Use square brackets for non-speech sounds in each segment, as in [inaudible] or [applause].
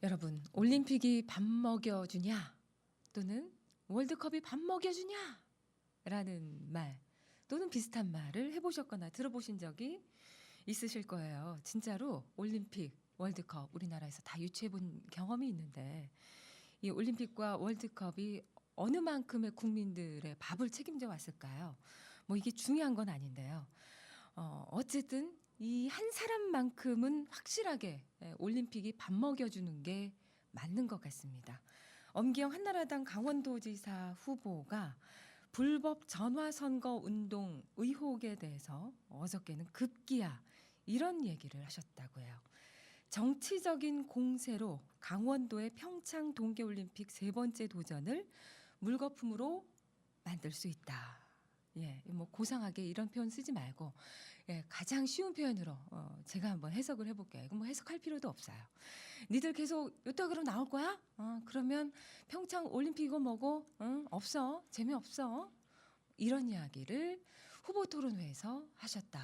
여러분, 올림픽이 밥 먹여주냐? 또는 월드컵이 밥 먹여주냐? 라는 말 또는 비슷한 말을 해보셨거나 들어보신 적이 있으실 거예요. 진짜로 올림픽, 월드컵 우리나라에서 다 유치해 본 경험이 있는데 이 올림픽과 월드컵이 어느 만큼의 국민들의 밥을 책임져 왔을까요? 뭐 이게 중요한 건 아닌데요. 어, 어쨌든 이 한 사람만큼은 확실하게 예, 올림픽이 밥 먹여주는 게 맞는 것 같습니다. 엄기영 한나라당 강원도지사 후보가 불법 전화 선거 운동 의혹에 대해서 어저께는 급기야 이런 얘기를 하셨다고 해요. 정치적인 공세로 강원도의 평창 동계올림픽 세 번째 도전을 물거품으로 만들 수 있다. 예, 뭐 고상하게 이런 표현 쓰지 말고 예, 가장 쉬운 표현으로 어, 제가 한번 해석을 해볼게요. 이거 뭐 해석할 필요도 없어요. 니들 계속 요따그로 나올 거야? 어, 그러면 평창 올림픽 이거 뭐고? 응? 없어. 재미 없어. 이런 이야기를 후보 토론회에서 하셨다.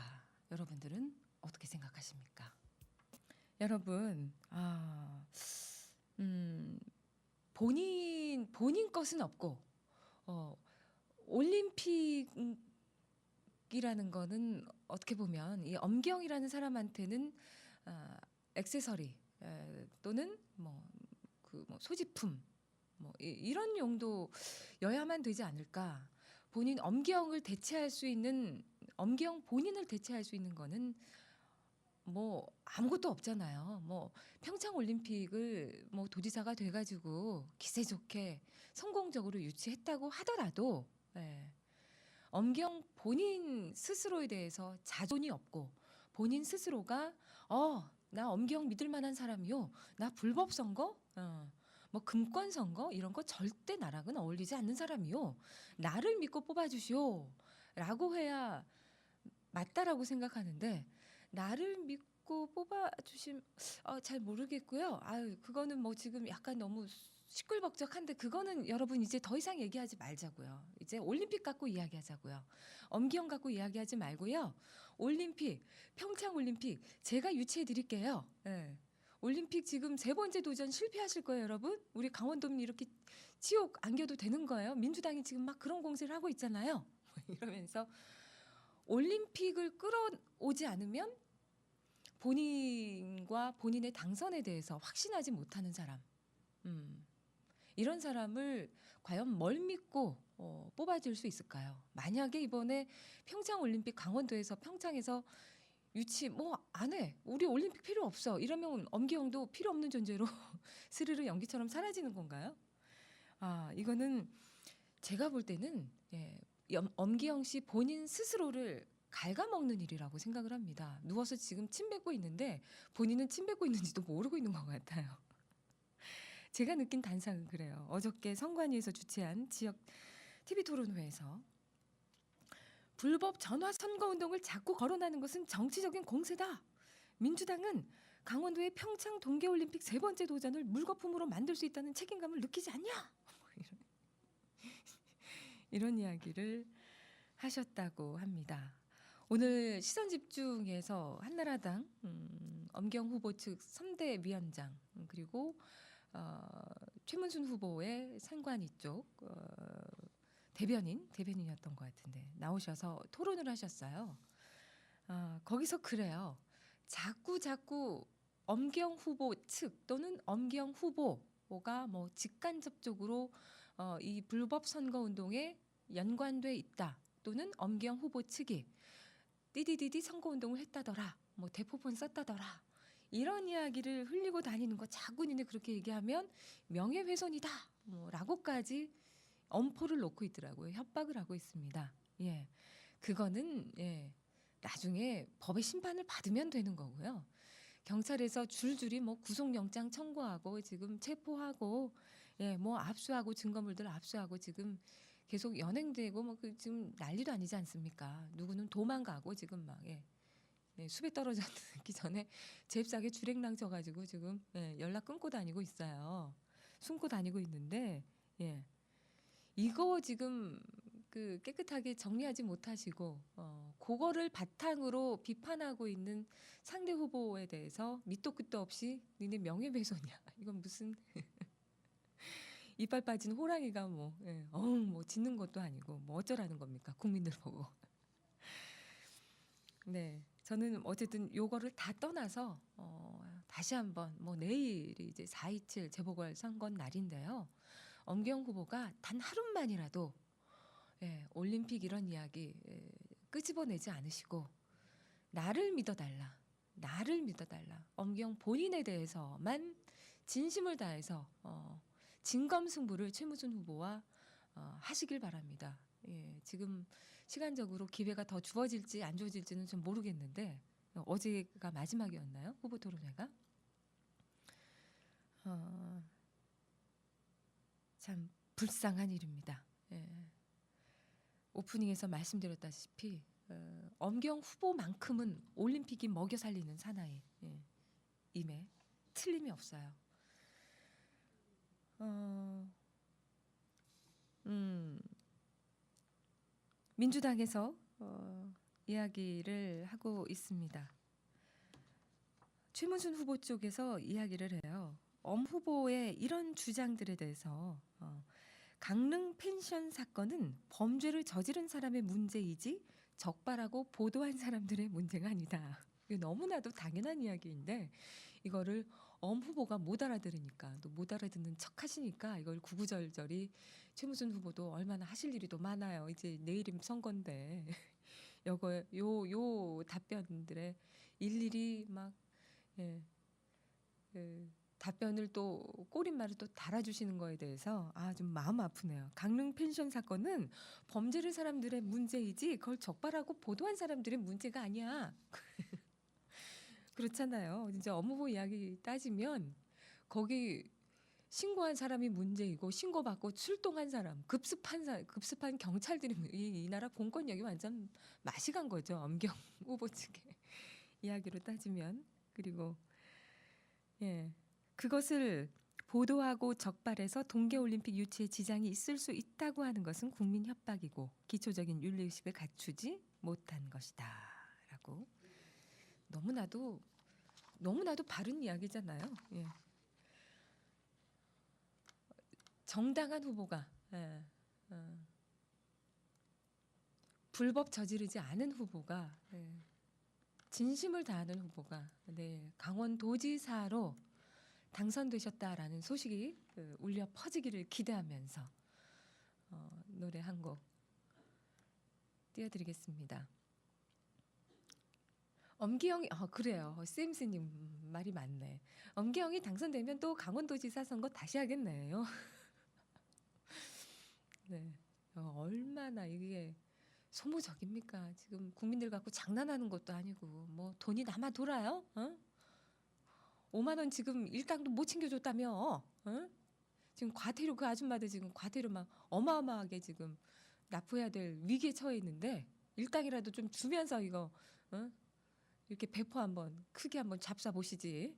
여러분들은 어떻게 생각하십니까? 여러분, 아, 음, 본인 본인 것은 없고 어, 올림픽이라는 거는 어떻게 보면 이 엄경이라는 사람한테는 아, 액세서리 에, 또는 뭐 그 뭐 소지품 뭐 이, 이런 용도여야만 되지 않을까? 본인 엄경을 대체할 수 있는 엄경 본인을 대체할 수 있는 거는 뭐 아무것도 없잖아요. 뭐 평창 올림픽을 뭐 도지사가 돼 가지고 기세 좋게 성공적으로 유치했다고 하더라도 예. 엄경 본인 스스로에 대해서 자존이 없고 본인 스스로가 어 나 엄경 믿을 만한 사람이요. 나 불법 선거, 어, 뭐 금권 선거 이런 거 절대 나랑은 어울리지 않는 사람이요. 나를 믿고 뽑아 주시오.라고 해야 맞다라고 생각하는데 나를 믿고 뽑아 주심 어, 잘 모르겠고요. 아유 그거는 뭐 지금 약간 너무 시끌벅적한데 그거는 여러분 이제 더 이상 얘기하지 말자고요. 이제 올림픽 갖고 이야기하자고요. 엄기영 갖고 이야기하지 말고요. 올림픽 평창 올림픽 제가 유치해 드릴게요. 예. 올림픽 지금 세 번째 도전 실패하실 거예요, 여러분. 우리 강원도민 이렇게 지옥 안겨도 되는 거예요. 민주당이 지금 막 그런 공세를 하고 있잖아요. [laughs] 이러면서 올림픽을 끌어오지 않으면 본인과 본인의 당선에 대해서 확신하지 못하는 사람. 음. 이런 사람을 과연 뭘 믿고 어, 뽑아줄 수 있을까요? 만약에 이번에 평창 올림픽 강원도에서 평창에서 유치 뭐 안 해. 우리 올림픽 필요 없어. 이러면 엄기영도 필요 없는 존재로 [laughs] 스르르 연기처럼 사라지는 건가요? 아, 이거는 제가 볼 때는 예, 염- 엄기영 씨 본인 스스로를 갉아먹는 일이라고 생각을 합니다. 누워서 지금 침 뱉고 있는데 본인은 침 뱉고 있는지도 모르고 있는 것 같아요. 제가 느낀 단상은 그래요. 어저께 성관위에서 주최한 지역 TV 토론회에서 불법 전화 선거 운동을 자꾸 거론하는 것은 정치적인 공세다. 민주당은 강원도의 평창 동계올림픽 세 번째 도전을 물거품으로 만들 수 있다는 책임감을 느끼지 않냐? 뭐 [laughs] 이런, 이런 이야기를 하셨다고 합니다. 오늘 시선 집중에서 한나라당 음, 엄경 후보 측 3대 위원장 음, 그리고 어, 최문순 후보의 상관이 쪽 어, 대변인 대변인이었던 것 같은데 나오셔서 토론을 하셨어요. 아, 거기서 그래요. 자꾸 자꾸 엄경 후보 측 또는 엄경 후보가 뭐 직간접적으로 어, 이 불법 선거 운동에 연관돼 있다 또는 엄경 후보 측이 띠디디디 선거 운동을 했다더라 뭐 대포폰 썼다더라 이런 이야기를 흘리고 다니는 거 자꾸 니네 그렇게 얘기하면 명예훼손이다 뭐라고까지 엄포를 놓고 있더라고요. 협박을 하고 있습니다. 예. 그거는 예. 나중에 법의 심판을 받으면 되는 거고요. 경찰에서 줄줄이 뭐 구속영장 청구하고 지금 체포하고 예 뭐 압수하고 증거물들 압수하고 지금 계속 연행되고 뭐 그 지금 난리도 아니지 않습니까? 누구는 도망가고 지금 막 예. 네, 숲에 떨어졌기 전에 잽싸게 주랭랑 쳐가지고 지금 예, 연락 끊고 다니고 있어요. 숨고 다니고 있는데 예. 이거 지금 그 깨끗하게 정리하지 못하시고 어, 그거를 바탕으로 비판하고 있는 상대 후보에 대해서 밑도 끝도 없이 니네 명예훼손이야. [laughs] 이건 무슨 [laughs] 이빨 빠진 호랑이가 뭐, 예, 어흥 뭐 짖는 것도 아니고 뭐 어쩌라는 겁니까? 국민들 보고. [laughs] 네, 저는 어쨌든 요거를 다 떠나서 어, 다시 한번 뭐 내일이 이제 4.27 재보궐 선거 날인데요. 엄경 후보가 단 하루만이라도 예, 올림픽 이런 이야기 예, 끄집어내지 않으시고 나를 믿어달라, 나를 믿어달라. 엄경 본인에 대해서만 진심을 다해서 어, 진검승부를 최무순 후보와 어, 하시길 바랍니다. 예, 지금 시간적으로 기회가 더 주어질지 안 주어질지는 좀 모르겠는데 어, 어제가 마지막이었나요? 후보 토론회가? 어, 참 불쌍한 일입니다. 예. 오프닝에서 말씀드렸다시피 어, 엄경 후보만큼은 올림픽이 먹여 살리는 사나이 예, 임에 틀림이 없어요. 어, 음, 민주당에서 어, 이야기를 하고 있습니다. 최문순 후보 쪽에서 이야기를 해요. 엄 후보의 이런 주장들에 대해서 어, 강릉 펜션 사건은 범죄를 저지른 사람의 문제이지 적발하고 보도한 사람들의 문제가 아니다. 이게 너무나도 당연한 이야기인데 이거를 엄 후보가 못 알아들으니까 또 못 알아듣는 척 하시니까 이걸 구구절절히 최무순 후보도 얼마나 하실 일이 더 많아요. 이제 내일이면 선거인데 [laughs] 요거 요 요 답변들에 일일이 막 예. 그 답변을 또 꼬린말을 또 달아주시는 거에 대해서 아 좀 마음 아프네요. 강릉 펜션 사건은 범죄를 사람들의 문제이지 그걸 적발하고 보도한 사람들의 문제가 아니야. [laughs] 그렇잖아요. 진짜 업무부 이야기 따지면 거기 신고한 사람이 문제이고 신고받고 출동한 사람, 급습한 사, 급습한 경찰들이 문- 이, 이 나라 공권력이 완전 맛이 간 거죠. 엄경 [laughs] 후보 측의 이야기로 따지면 그리고 예 그것을 보도하고 적발해서 동계올림픽 유치에 지장이 있을 수 있다고 하는 것은 국민 협박이고 기초적인 윤리의식을 갖추지 못한 것이다라고 너무나도 너무나도 바른 이야기잖아요. 예. 정당한 후보가 예, 어, 불법 저지르지 않은 후보가 예, 진심을 다하는 후보가 네, 강원도지사로 당선되셨다라는 소식이 그, 울려 퍼지기를 기대하면서 어, 노래 한 곡 띄워드리겠습니다. 엄기영이 아 그래요 쌤스님 말이 맞네. 엄기영이 당선되면 또 강원도지사 선거 다시 하겠네요. [laughs] 네, 어, 얼마나 이게 소모적입니까? 지금 국민들 갖고 장난하는 것도 아니고 뭐 돈이 남아 돌아요? 어? 5만 원 지금 일당도 못 챙겨줬다며? 어? 지금 과태료 그 아줌마들 지금 과태료 막 어마어마하게 지금 납부해야 될 위기에 처해 있는데 일당이라도 좀 주면서 이거 어? 이렇게 배포 한번 크게 한번 잡사 보시지.